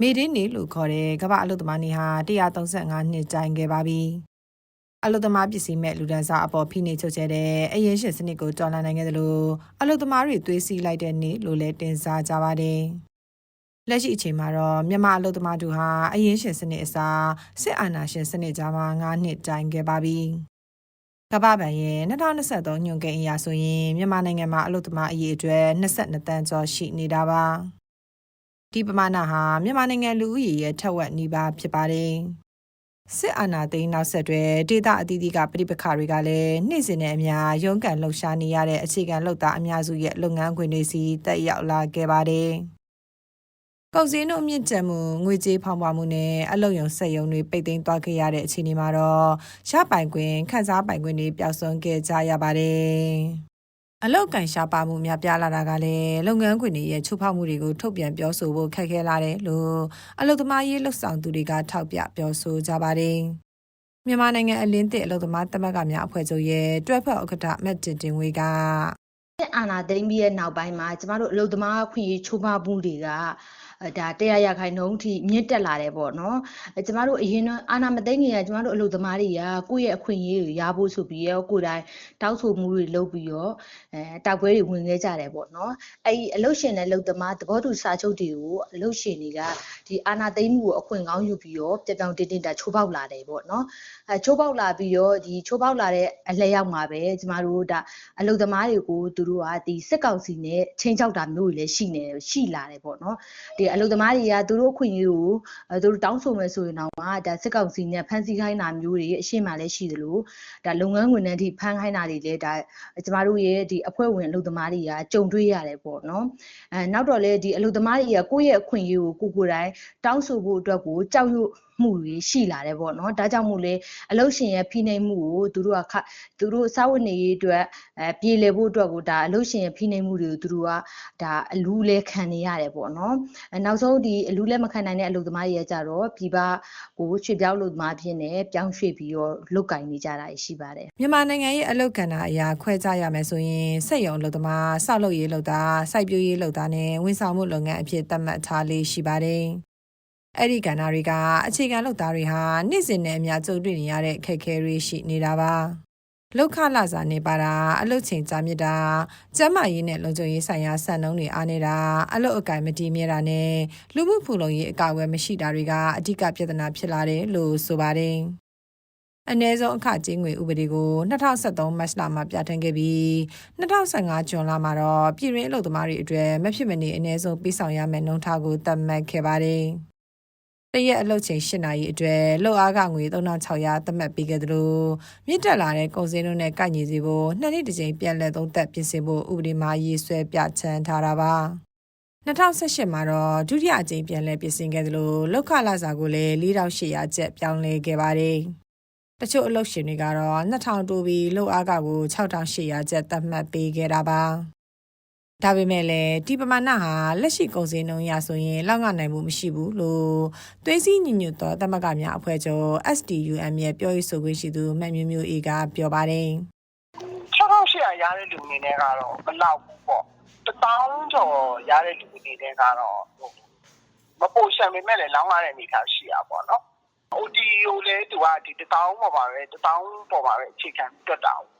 မေဒင်းနေလို့ခေါ်တဲ့ကမ္ဘာအလုသမားနေဟာ135နှစ်တိုင်ခဲ့ပါပြီ။အလုသမားပစ္စည်းမဲ့လူဒန်းစားအပေါ်ဖိနှိပ်ချုပ်ချယ်တဲ့အရင်ရှင်စနစ်ကိုတော်လှန်နိုင်ခဲ့တယ်လို့အလုသမားတွေသွေးစီလိုက်တဲ့နေ့လို့လည်းတင်စားကြပါတယ်။လက်ရှိအချိန်မှာတော့မြန်မာအလုသမားတို့ဟာအရင်ရှင်စနစ်အစားစစ်အာဏာရှင်စနစ်ကြားမှာ9နှစ်တိုင်ခဲ့ပါပြီ။ကမ္ဘာ့ဘဏ်ရဲ့2023ညွန်ကိန်းအရဆိုရင်မြန်မာနိုင်ငံမှာအလုသမားအရေးအတွက်22တန်းကျော်ရှိနေတာပါ။ ဒီပမာဏဟာမြန်မာနိုင်ငံလူဦးရေရဲ့ထက်ဝက်နီးပါးဖြစ်ပါတယ်။စစ်အာဏာသိမ်းနောက်ဆက်တွဲဒေသအသီးသီးကပြည်ပခါတွေကလည်းနှိမ့်စင်တဲ့အများရုန်းကန်လှုပ်ရှားနေရတဲ့အခြေခံလုပ်သားအများစုရဲ့လုပ်ငန်းခွင်တွေစီတက်ရောက်လာခဲ့ပါတယ်။ကောက်စင်းတို့အမြင့်တက်မှုငွေကြေးဖောင်းပွားမှုနဲ့အလုံယုံဆက်ယုံတွေပိတ်သိမ်းသွားခဲ့ရတဲ့အခြေအနေမှာတော့ရပိုင်ခွင့်ခန်းစားပိုင်ခွင့်တွေပျောက်ဆုံးခဲ့ကြရပါတယ်။ အလောက်ကန်ရှားပါမှုများပြားလာတာကလည်းလုပ်ငန်းခွင်တွေရဲ့ချိုးဖောက်မှုတွေကိုထုတ်ပြန်ပြောဆိုဖို့ခက်ခဲလာတယ်လို့အလုပ်သမားရေးလှုပ်ဆောင်သူတွေကထောက်ပြပြောဆိုကြပါတယ်။မြန်မာနိုင်ငံအလင်းတဲ့အလုပ်သမားသမဂ္ဂများအဖွဲ့ချုပ်ရဲ့တွဲဖက်ဥက္ကဋ္ဌမတ်တင်တင်ဝေကအာဏာသိမ်းပြီးရဲ့နောက်ပိုင်းမှာကျမတို့အလုပ်သမားအခွင့်အရေးချိုးဖောက်မှုတွေကအဲ ဒါတရားရခိုင်နှုန်းထိမြင့်တက်လာတယ်ပေါ့နော်အဲကျမတို့အရင်တော့အာဏာမသိမ်းခင်ကကျမတို့အလုပ်သမားတွေကကိုယ့်ရဲ့အခွင့်အရေးကိုရဖို့ဆိုပြီးရောကိုယ်တိုင်တောက်ဆိုမှုတွေလုပ်ပြီးတော့အဲတောက်ပွဲတွေဝင်ခဲ့ကြတယ်ပေါ့နော်အဲဒီအလုပ်ရှင်နဲ့အလုပ်သမားသဘောတူစာချုပ်တွေကိုအလုပ်ရှင်တွေကဒီအာဏာသိမ်းမှုကိုအခွင့်ကောင်းယူပြီးတော့ပြပြောင်တင်းတင်းတာချိုးဖောက်လာတယ်ပေါ့နော်အဲချိုးပေါက်လာပြီးတော့ဒီချိုးပေါက်လာတဲ့အလဲရောက်မှာပဲကျမတို့ဒါအလုပ်သမားတွေကိုသူတို့ကဒီစစ်ကောင်စီနဲ့ချင်းချောက်တာမျိုးတွေလည်းရှိနေရှိလာတယ်ပေါ့နော်ဒီအလုပ်သမားတွေကသူတို့အခွင့်အရေးကိုအဲသူတို့တောင်းဆိုမယ်ဆိုရင်တော့ဒါစစ်ကောင်စီနဲ့ဖမ်းဆီးခိုင်းတာမျိုးတွေအရှိမှလည်းရှိသလိုဒါလုပ်ငန်းဝင်တဲ့ထိဖမ်းခိုင်းတာတွေလည်းဒါကျမတို့ရဲ့ဒီအဖွဲ့ဝင်အလုပ်သမားတွေကကြုံတွေ့ရတယ်ပေါ့နော်အဲနောက်တော့လေဒီအလုပ်သမားတွေကကိုယ့်ရဲ့အခွင့်အရေးကိုကိုကိုယ်တိုင်တောင်းဆိုဖို့အတွက်ကိုကြောက်ရွံ့မှုတွေရှိလာတယ်ပေါ့နော်ဒါကြောင့်မို့လဲအလုရှင်ရဲ့ဖိနှိပ်မှုကိုသူတို့ကသူတို့စာဝတ်နေရေးအတွက်အဲပြေလည်ဖို့အတွက်ကိုဒါအလုရှင်ရဲ့ဖိနှိပ်မှုတွေကိုသူတို့ကဒါအလူးလဲခံနေရတယ်ပေါ့နော်အဲနောက်ဆုံးဒီအလူးလဲမခံနိုင်တဲ့အလုပ်သမားတွေရဲ့ကြတော့ပြည်ပကိုရွှေ့ပြောင်းအလုပ်သမားဖြစ်နေပြောင်းရွှေ့ပြီးတော့လုတ်ကင်နေကြတာရှိပါတယ်မြန်မာနိုင်ငံရဲ့အလုတ်ကဏ္ဍအရာခွဲခြားရမယ်ဆိုရင်စက်ရုံလုပ်သမားစောက်လုပ်ရေးလုပ်သားစိုက်ပျိုးရေးလုပ်သားနဲ့ဝန်ဆောင်မှုလုပ်ငန်းအဖြစ်သတ်မှတ်ထားလေးရှိပါတယ်။ အဲ့ဒီကဏ္ဍတွေကအခြေခံလုပ်သားတွေဟာနေ့စဉ်နဲ့အများကြုံတွေ့နေရတဲ့အခက်အခဲတွေရှိနေတာပါ။လောက်ခလာစာနေပါတာအလုတ်ချိန်ကြာမြစ်တာကျန်းမာရေးနဲ့လုံခြုံရေးဆိုင်ရာစံနှုန်းတွေအားနေတာအလုတ်အကင်မတည်မြဲတာနဲ့လူမှုဖူလုံရေးအကာအကွယ်မရှိတာတွေကအဓိကပြဿနာဖြစ်လာတယ်လို့ဆိုပါတယ်။အ ਨੇ ဆုံးအခကြေးငွေဥပဒေကို2023မတ်လမှာပြဋ္ဌာန်းခဲ့ပြီး2015ဇွန်လမှာတော့ပြည်တွင်းအလုပ်သမားတွေအတွက်မဖြစ်မနေအ ਨੇ ဆုံးပေးဆောင်ရမယ့်နှုန်းထားကိုသတ်မှတ်ခဲ့ပါတယ်။ တရက်အလုပ်ချိန်၈နာရီအတွက်လောက်အားကငွေ3600သတ်မှတ်ပေးခဲ့သလိုမြင့်တက်လာတဲ့ကုန်စည်နှုန်းနဲ့ကိုက်ညီစေဖို့နှစ်နှစ်တစ်ကြိမ်ပြန်လည်သုံးသပ်ပြင်ဆင်ဖို့ဥပဒေမှာရေးဆွဲပြဋ္ဌာန်းထားတာပါ2018မှာတော့ဒုတိယအကြိမ်ပြန်လည်ပြင်ဆင်ခဲ့သလိုလောက်ခလာစာကိုလည်း4800ကျပ်ပြောင်းလဲခဲ့ပါတယ်တချို့အလုပ်ရှင်တွေကတော့2000တိုးပြီးလောက်အားကကို6800ကျပ်သတ်မှတ်ပေးခဲ့တာပါ ဒါပေမဲ့လည်းဒီပမာဏဟာလက်ရှိကုန်စည်နှုန်းရဆိုရင်လောက်ငနိုင်မှုမရှိဘူးလို့သွေးစည်းညီညွတ်သောတမကများအဖွဲ့ချုပ် SDUM ရဲ့ပြောရေးဆိုခွင့်ရှိသူမှတ်မျိုးမျိုးအေကပြောပါတယ်6800ရတဲ့လူအနေနဲ့ကတော့မလောက်ဘူးပေါ့တပေါင်းကျော်ရတဲ့လူအနေနဲ့ကတော့ဟိုမပိုရှံပေမဲ့လည်းလောင်းလာတဲ့အနေအထားရှိတာပေါ့နော် ODO လည်းသူကဒီတပေါင်းပေါ်ပါပဲတပေါင်းပေါ်ပါပဲအခြေခံတွက်တာဟို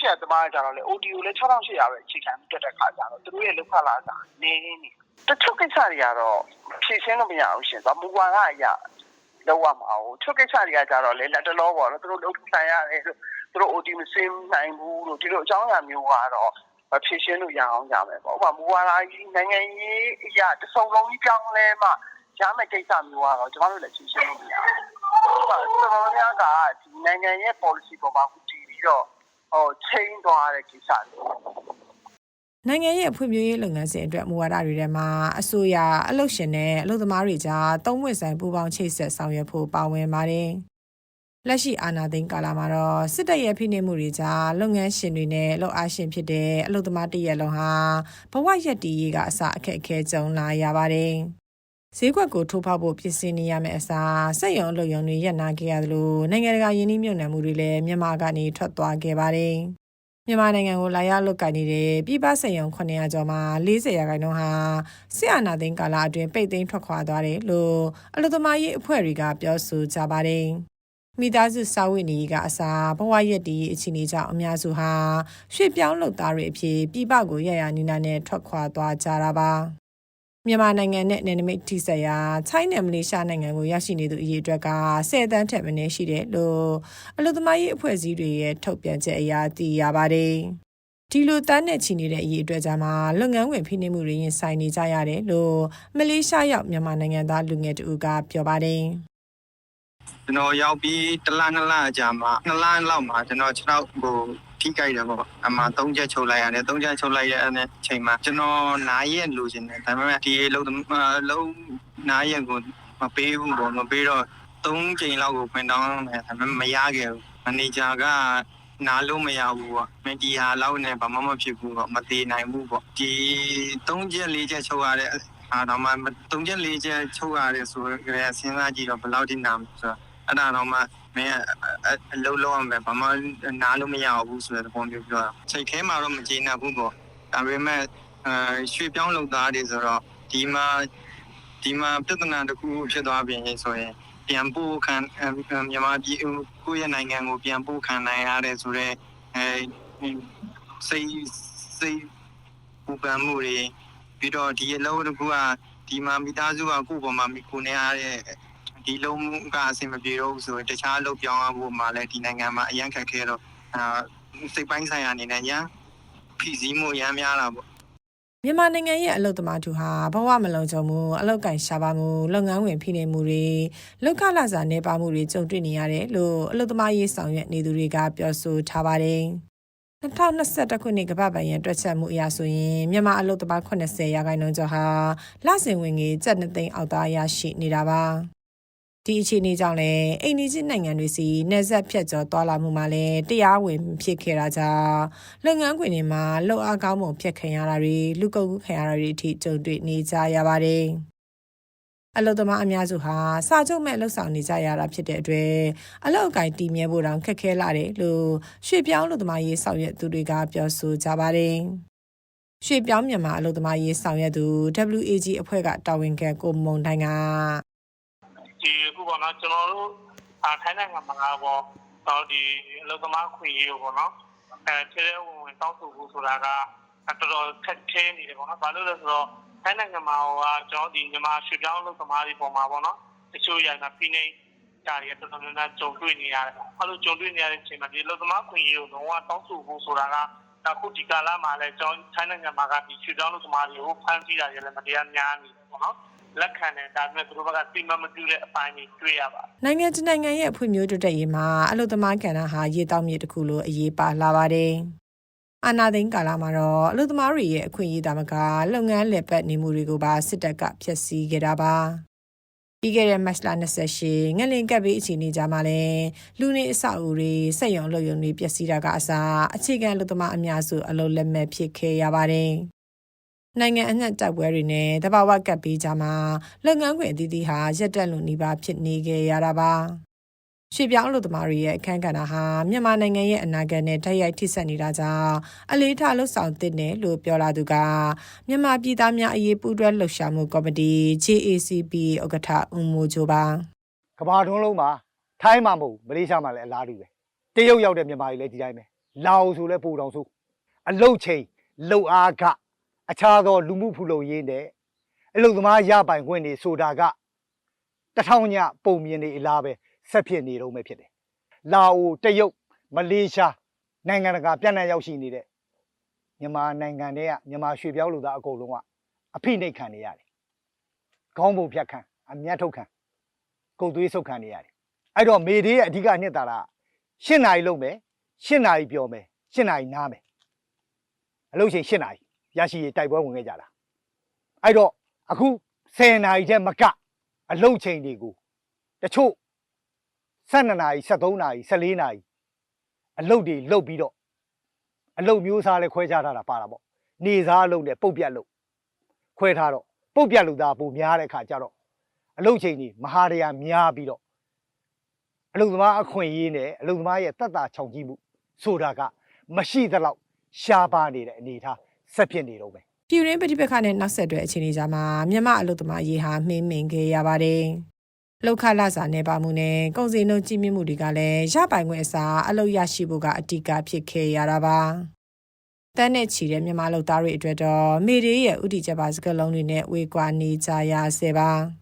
6800တမားကြတော့လေ ODO လည်း6800ပဲအခြေခံတွက်တဲ့ခါကျတော့သူတို့ရဲ့လောက်ခလာတာနင်းနေတချို့ကိစ္စတွေကတော့ဖြည့်ရှင်းလို့မရဘူးရှင်။မူဝါဒအရလောက်ရမှာဟုတ်။ချုပ်ကိစ္စတွေကကြတော့လေလက်တလောပေါ့နော်။သူတို့လုပ်ထိုင်ရတယ်လို့သူတို့ OT မစင်းနိုင်ဘူးလို့ဒီလိုအကြောင်းအရာမျိုးကတော့ဖြည့်ရှင်းလို့ရအောင်ရမယ်ပေါ့။ဥပမာမူဝါဒကြီးနိုင်ငံရေးအရာတစုံလုံးကြီးပြောင်းလဲမှရမယ့်ကိစ္စမျိုးကတော့ကျွန်တော်တို့လည်းဖြည့်ရှင်းလို့မရဘူး။ဥပမာတော်တော်များကဒီနိုင်ငံရဲ့ policy ပေါ်မှာဦးတည်ပြီးတော့ ဟိုချိန်သွားတဲ့ကိစ္စတွေနိုင်ငံရဲ့ဖွံ့ဖြိုးရေးလုပ်ငန်းစဉ်အတွက်မူဝါဒတွေထဲမှာအစိုးရအလုပ်ရှင်နဲ့အလုပ်သမားတွေကြားသုံးဝင့်ဆိုင်ပူးပေါင်းချိတ်ဆက်ဆောင်ရွက်ဖို့ပါဝင်ပါတယ်။လက်ရှိအာဏာသိမ်းကာလမှာတော့စစ်တပ်ရဲ့ဖိနှိပ်မှုတွေကြားလုပ်ငန်းရှင်တွေနဲ့လုပ်အားရှင်ဖြစ်တဲ့အလုပ်သမားတရက်လုံးဟာဘဝရက်တည်ရေးကအစအခက်အခဲကြုံလာရပါတယ်။ ဈေးကွက်ကိုထိုးဖောက်ဖို့ပြင်ဆင်နေရမယ့်အစားစက်ရုံအလုပ်ရုံတွေရပ်နာခဲ့ရသလိုနိုင်ငံတကာယင်းနှိမ့်မြုံနယ်မှုတွေလည်းမြန်မာကနေထွက်သွားခဲ့ပါတယ်။မြန်မာနိုင်ငံကိုလာရောက်လုကင်နေတဲ့ပြည်ပစက်ရုံ900ကျော်မှာ40ရာခိုင်နှုန်းဟာစစ်အာဏာသိမ်းကာလအတွင်းပိတ်သိမ်းထွက်ခွာသွားတယ်လို့အလို့သမားရေးအဖွဲ့တွေကပြောဆိုကြပါတယ်။မိသားစုစာဝတ်နေရေးကအစားဘဝရက်တီအခြေအနေကြောင့်အများစုဟာရွှေ့ပြောင်းလုပ်သားတွေအဖြစ်ပြည်ပကိုရရနီနာနဲ့ထွက်ခွာသွားကြတာပါ။ မြန်မာနိုင်ငံနဲ့နယ်နိမိတ်ထိစပ်ရာချိုင်းနယ်မလေးရှားနိုင်ငံကိုရောက်ရှိနေသူအရေအတွက်က10တန်းထက်မနည်းရှိတယ်လို့အလို့သမားရေးအဖွဲ့အစည်းတွေရဲ့ထုတ်ပြန်ချက်အရသိရပါတယ်။ဒီလိုတန်းနဲ့ချီနေတဲ့အရေးအတွက်ကြားမှာလုပ်ငန်းဝင်ဖိနှိပ်မှုတွေရင်ဆိုင်နေကြရတယ်လို့မလေးရှားရောက်မြန်မာနိုင်ငံသားလူငယ်တဦးကပြောပါတယ်ကျွန်တော်ရောက်ပြီးတစ်လနှစ်လအကြာမှာနှစ်လလောက်မှာကျွန်တော်6တော့ဟို ထိကြိုက်တယ်ပေါ့အမှ၃ချက်ချုပ်လိုက်ရတယ်၃ချက်ချုပ်လိုက်ရတဲ့အချိန်မှာကျွန်တော်နားရက်လိုချင်တယ်ဒါပေမဲ့ဒီလုံးလုံးနားရက်ကိုမပေးဘူးပေါ့မပေးတော့၃ချိန်လောက်ကိုဖွင့်တောင်းတယ်ဒါပေမဲ့မရခဲ့ဘူးမန်နေဂျာကနားလို့မရဘူးပေါ့မဒီဟာလောက်နဲ့ဘာမှမဖြစ်ဘူးပေါ့မသေးနိုင်ဘူးပေါ့ဒီ၃ချက်၄ချက်ချုပ်ရတဲ့အားတော့မှ၃ချက်၄ချက်ချုပ်ရတယ်ဆိုကြရစဉ်းစားကြည့်တော့ဘယ်လောက်ထိနာမလဲဆိုတော့အဲ့ဒါတော့မှ မင်းအလုံးလုံးအောင်ပဲဘာမှနားလို့မရဘူးဆိုတဲ့ပုံမျိုးပြောတာချိန်ခဲမှာတော့မကျေနပ်ဘူးပေါ့ဒါပေမဲ့အဲရွှေပြောင်းလုပ်သားတွေဆိုတော့ဒီမှာဒီမှာပြဿနာတစ်ခုဖြစ်သွားပြင်ဆိုရင်ပြန်ပို့ခံမြန်မာပြည်ကိုယ့်ရဲ့နိုင်ငံကိုပြန်ပို့ခံနိုင်ရတယ်ဆိုတော့အဲစိတ်စိတ်ပူပန်မှုတွေပြီးတော့ဒီအလုပ်တစ်ခုကဒီမှာမိသားစုကကိုယ့်ပေါ်မှာမိကိုနေရတဲ့ ဒီလုံးကအဆင်မပြေတော့ဘူးဆိုရင်တခြားအလုပ်ပြောင်းရဖို့မှလည်းဒီနိုင်ငံမှာအရန်ခက်ခဲတော့အာစိတ်ပိုင်းဆိုင်ရာအနေနဲ့ရန်ဖိစီးမှုရန်များတာပေါ့။မြန်မာနိုင်ငံရဲ့အလုတ်သမားတူဟာဘဝမလုံခြုံမှုအလုတ်ကန်ရှားပါမှုလုပ်ငန်းဝင်ဖိနှိပ်မှုတွေလောက်ခလာစာနေပါမှုတွေကြုံတွေ့နေရတယ်လို့အလုတ်သမားရေးဆောင်ရွက်နေသူတွေကပြောဆိုထားပါတယ်။2021ခုနှစ်ကမ္ဘာ့ဘဏ်ရဲ့တွက်ချက်မှုအရဆိုရင်မြန်မာအလုတ်သမား80ရာခိုင်နှုန်းကျော်ဟာလစဉ်ဝင်ငွေကျပ်2သိန်းအောက်သားရရှိနေတာပါ။ ဒီအခြေအနေကြောင့်လည်းအိန္ဒိယနိုင်ငံတွေစီနေဆက်ဖြတ်ကျော်သွားလာမှုမှာလည်းတရားဝင်ဖြစ်ခဲ့တာကြောင့်လုပ်ငန်းခွင်တွေမှာလှုပ်အားကောင်းမှုဖြစ်ခံရတာတွေလူကုန်ကူးခံရတာတွေအထိကြုံတွေ့နေကြရပါတယ်။အလုသမားအများစုဟာစာချုပ်မဲ့လှုပ်ဆောင်နေကြရတာဖြစ်တဲ့အတွက်အလောက်အကိုင်တည်မြဲဖို့တောင်ခက်ခဲလာတယ်လို့ရွှေပြောင်းအလုသမားရေးဆောင်ရွက်သူတွေကပြောဆိုကြပါတယ်။ရွှေပြောင်းမြန်မာအလုသမားရေးဆောင်ရွက်သူ WAG အဖွဲ့ကတာဝန်ခံကိုမုံတိုင်းက ဒီအခုပေါ့နော်ကျွန်တော်တို့အာထိုင်းနိုင်ငံမှာပေါ့တော့ဒီအလုပ်သမားခွင့်ရေးကိုပေါ့နော်အဲခြေရဲဝင်ဝင်တောင်းဆိုဖို့ဆိုတာကတော်တော်ခက်ခဲနေတယ်ပေါ့နော်ဘာလို့လဲဆိုတော့ထိုင်းနိုင်ငံမှာဟိုကကျွန်တော်ဒီမြန်မာရွှေပြောင်းအလုပ်သမားတွေပေါ်မှာပေါ့နော်တချို့ရတာဖိနေကြရတော်တော်များများကြုံတွေ့နေရတယ်အဲလိုကြုံတွေ့နေရတဲ့အချိန်မှာဒီအလုပ်သမားခွင့်ရေးကိုတော့တောင်းဆိုဖို့ဆိုတာကအခုဒီကာလမှာလည်းကျွန်တော်ထိုင်းနိုင်ငံမှာကဒီရွှေပြောင်းအလုပ်သမားတွေကိုဖမ်းဆီးတာတွေလည်းမတရားများနေတယ်ပေါ့နော် လက်ခံတယ်ဒါပေမဲ့သူတို့ဘက်ကသိမမပြုတဲ့အပိုင်းတွေတွေ့ရပါတယ်နိုင်ငံတကာနိုင်ငံရဲ့ဖွံ့ဖြိုးတိုးတက်ရေးမှာအလုသမားကဏ္ဍဟာရေတောက်မြေတစ်ခုလိုအရေးပါလာပါတယ်။အာနာသိန်းကာလမှာတော့အလုသမားတွေရဲ့အခွင့်အရေးတာမကလုပ်ငန်းလည်ပတ်နေမှုတွေကိုပါစစ်တပ်ကဖျက်ဆီးခဲ့တာပါ။ပြီးခဲ့တဲ့မတ်လ28ငလင်ကပ်ပြီးအခြေအနေကြမှာလဲလူနေအဆောက်အဦတွေစက်ရုံလုပ်ရုံတွေပျက်စီးတာကအစားအခြေခံလူသမားအများစုအလုပ်လက်မဲ့ဖြစ်ခဲ့ရပါတယ်။ နိုင်ငံအနှံ့တိုက်ပွဲတွေနဲ့တဘာဝကပ်ပြီးကြမှာလုပ်ငန်းခွင်အသီးသီးဟာရက်တက်လို့နေပါဖြစ်နေခဲ့ရတာပါရွှေပြောင်းလူသမားတွေရဲ့အခန်းကဏ္ဍဟာမြန်မာနိုင်ငံရဲ့အနာဂတ်နဲ့တိုက်ရိုက်ထိစပ်နေတာကြောင့်အလေးထားလှုပ်ဆောင်သင့်တယ်လို့ပြောလာသူကမြန်မာပြည်သားများအရေးပူးတွဲလှုပ်ရှားမှုကော်မတီ JACP ဥက္ကဋ္ဌဦးမိုးချိုပါကဘာတွန်းလုံးမှာထိုင်းမှာမဟုတ်ဘူးမလေးရှားမှာလည်းအလားတူပဲတရုတ်ရောက်တဲ့မြန်မာတွေလည်းဒီတိုင်းပဲလာအိုဆိုလည်းပိုတောင်ဆိုအလုတ်ချိန်လှုပ်အားက အခြားသောလူမှုဖူလုံရေးနဲ့အလုတ်သမားရပိုင်ခွင့်တွေဆိုတာကတထောင်ညပုံမြင်နေအလားပဲဆက်ဖြစ်နေတော့မှဖြစ်တယ်လာအိုတရုတ်မလေးရှားနိုင်ငံတကာပြည်내ရောက်ရှိနေတဲ့မြန်မာနိုင်ငံတွေကမြန်မာရွှေပြောင်းလူသားအကုန်လုံးကအဖိနှိတ်ခံနေရတယ်ခေါင်းပုံဖြတ်ခံအမျက်ထုတ်ခံကုတ်သွေးဆုတ်ခံနေရတယ်အဲ့တော့မေဒေးရဲ့အဓိကနှစ်သာရရှင်းနာရီလုံးမယ်ရှင်းနာရီပြောမယ်ရှင်းနာရီနားမယ်အလုပ်ချိန်ရှင်းနာရီ ရရှိရေးတိုက်ပွဲဝင်ခဲ့ကြတာအဲ့တော့အခု10နာရီတည်းမကအလုပ်ချိန်တွေကိုတချို့12နာရီ13နာရီ14နာရီအလုပ်တွေလုပ်ပြီးတော့အလုပ်မျိုးစားလဲခွဲခြားထားတာပါတာပေါ့နေစားအလုပ်နဲ့ပုတ်ပြတ်လုပ်ခွဲထားတော့ပုတ်ပြတ်လုပ်သားပုံများတဲ့ခါကျတော့အလုတ်ချိန်ကြီးမဟာတရားများပြီးတော့အလုတ်သမားအခွင့်အရေးနဲ့အလုတ်သမားရဲ့တက်တာချောင်ကြည့်မှုဆိုတာကမရှိသလောက်ရှားပါနေတဲ့အနေအထား ဆက်ဖြစ်နေတော့ပဲပြည်ရင်းပဋိပက္ခနဲ့နောက်ဆက်တွဲအခြေအနေကြားမှာမြန်မာအလုပ်သမားရေးဟာမှင်းမင်ခဲ့ရပါတယ်။လောက်ခလာစာနေပါမှုနဲ့ကုန်စည်နှုန်းကြီးမြင့်မှုတွေကလည်းရပိုင်ခွင့်အစားအလုပ်ရရှိဖို့ကအဓိကဖြစ်ခဲ့ရတာပါ။တန်းနဲ့ချီတဲ့မြန်မာလုပ်သားတွေအတွက်တော့မေရီရဲ့ဥတီချက်ပါစကလုံးတွေနဲ့ဝေကွာနေကြရဆဲပါ။